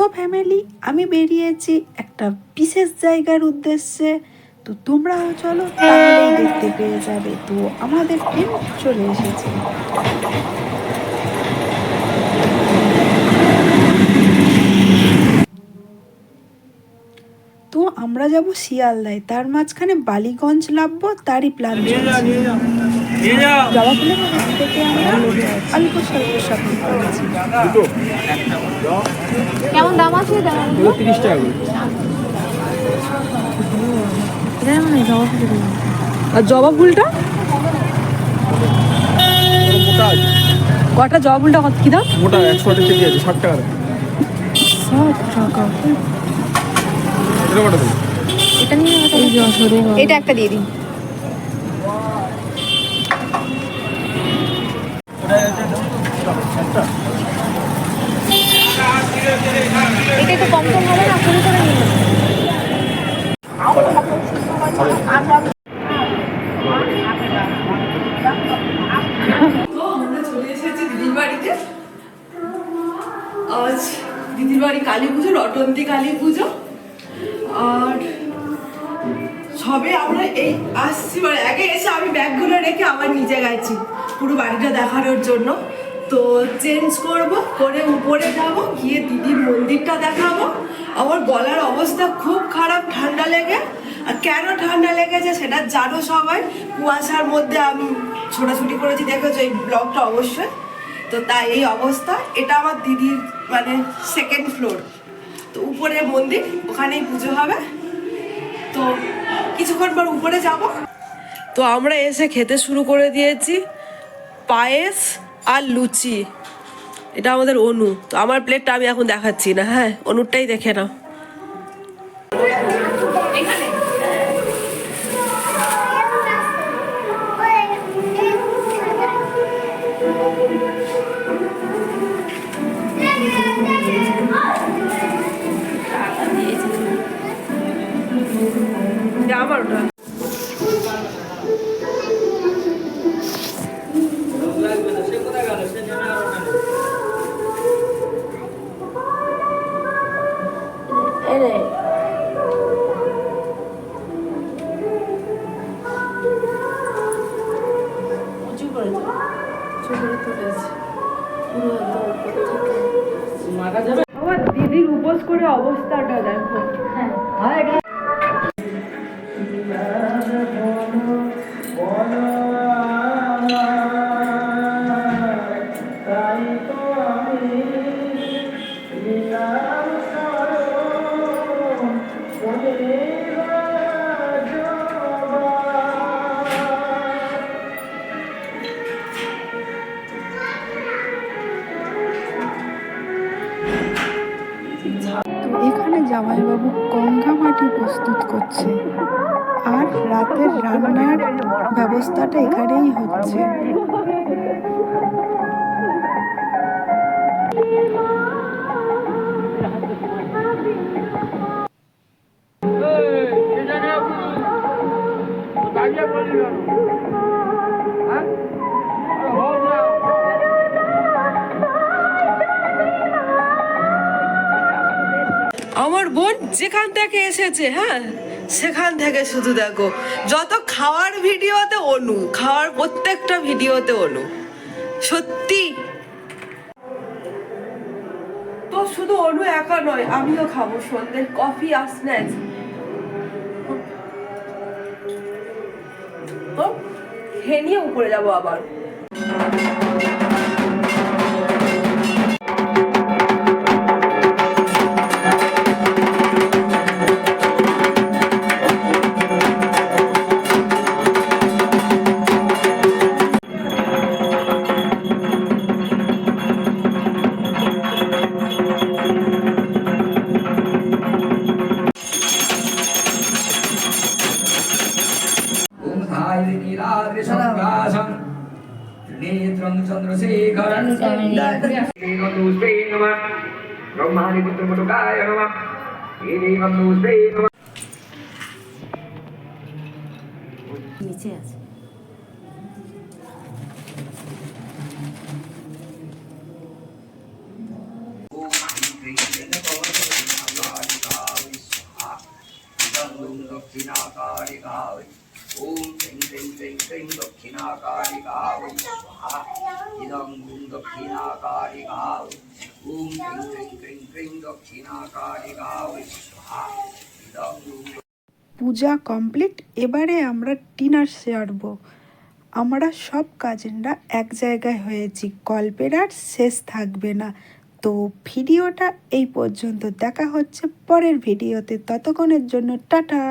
তো ফ্যামিলি আমি বেরিয়েছি একটা বিশেষ জায়গার উদ্দেশ্যে। তো তোমরাও চলো, তাহলেই দেখতে পেয়ে যাবে। তো আমাদের ট্রেন চলে এসেছে। তো আমরা যাব শিয়ালদায়। তার মাঝখানে বালিগঞ্জ লাভবো, তারই প্ল্যান চলছে। জবা ফুলের দোকান থেকে আমরা অল্প স্বল্প শপিং করেছি কেমন দাম আছে? দাম তিরিশ টাকা করে। আর জবা ফুলটা? কটা জবা ফুলটা কত কি দাম? মোটা একশো আটের কেজি আছে ষাট টাকা ষাট টাকা। এটা এটা নিয়ে এটা একটা দিয়ে দিন এটা একটু কম কম হবে না শুরু করে নিন তো আমরা চলে এসেছি দিদির বাড়িতে আজ দিদির বাড়ি কালী পুজো, রটন্তি কালী পুজো। আর সবে আমরা এই আসছি মানে আগে এসে আমি ব্যাগগুলো রেখে আবার নিচে গেছি পুরো বাড়িটা দেখানোর জন্য। তো চেঞ্জ করব, করে উপরে যাব, গিয়ে দিদির মন্দিরটা দেখাবো। আমার গলার অবস্থা খুব খারাপ, ঠান্ডা লেগে। আর কেন ঠান্ডা লেগেছে সেটা জানো সবাই। কুয়াশার মধ্যে আমি ছোটাছুটি করেছি, দেখেছ এই ব্লগটা অবশ্যই। তো তাই এই অবস্থা। এটা আমার দিদির মানে সেকেন্ড ফ্লোর তো উপরে মন্দির, ওখানেই পুজো হবে। তো কিছুক্ষণ পর উপরে যাব। তো আমরা এসে খেতে শুরু করে দিয়েছি। পায়েস আর লুচি। এটা আমাদের অনু। তো আমার প্লেটটা আমি এখন দেখাচ্ছি না। হ্যাঁ অনুরটাই দেখে নাও। আমার ওটা। দিদির উপোস করে অবস্থাটা দেখো। তো এখানে জামাইবাবু গঙ্গা মাটি প্রস্তুত করছে। আর রাতের রান্নার ব্যবস্থাটা এখানেই হচ্ছে। আমার বোন যেখান থেকে এসেছে হ্যাঁ? সেখান থেকে শুধু দেখো। যত খাওয়ার ভিডিওতে অনু, খাওয়ার প্রত্যেকটা ভিডিওতে অনু। সত্যি? তো শুধু অনু একা নয়, আমিও খাব সন্ধ্যের কফি আর স্ন্যাক্স তো খেয়ে নিয়ে উপরে যাব আবার। तादृशनवकाशम् नेत्रं चन्द्रशेखरन् ब्रह्माणि पुत्रमुटुकाय नमः एवं नमस्ते नमः নিচে আছে দক্ষিণাকারী গাওয়া ॐ श्रीकृष्णपवने ক্রিং ক্রিং ক্রিং দক্ষিণাকারিকা ওই স্বাহা ইদং গুং দক্ষিণাকারিকা ওই ওম ক্রিং ক্রিং ক্রিং ক্রিং দক্ষিণাকারিকা ওই স্বাহা ইদং গুং পূজা কমপ্লিট এবারে আমরা ডিনার সারবো আমরা সব কাজিনরা এক জায়গায় হয়েছি গল্পের আর শেষ থাকবে না তো ভিডিওটা এই পর্যন্ত দেখা হচ্ছে পরের ভিডিওতে ততক্ষণের জন্য টাটা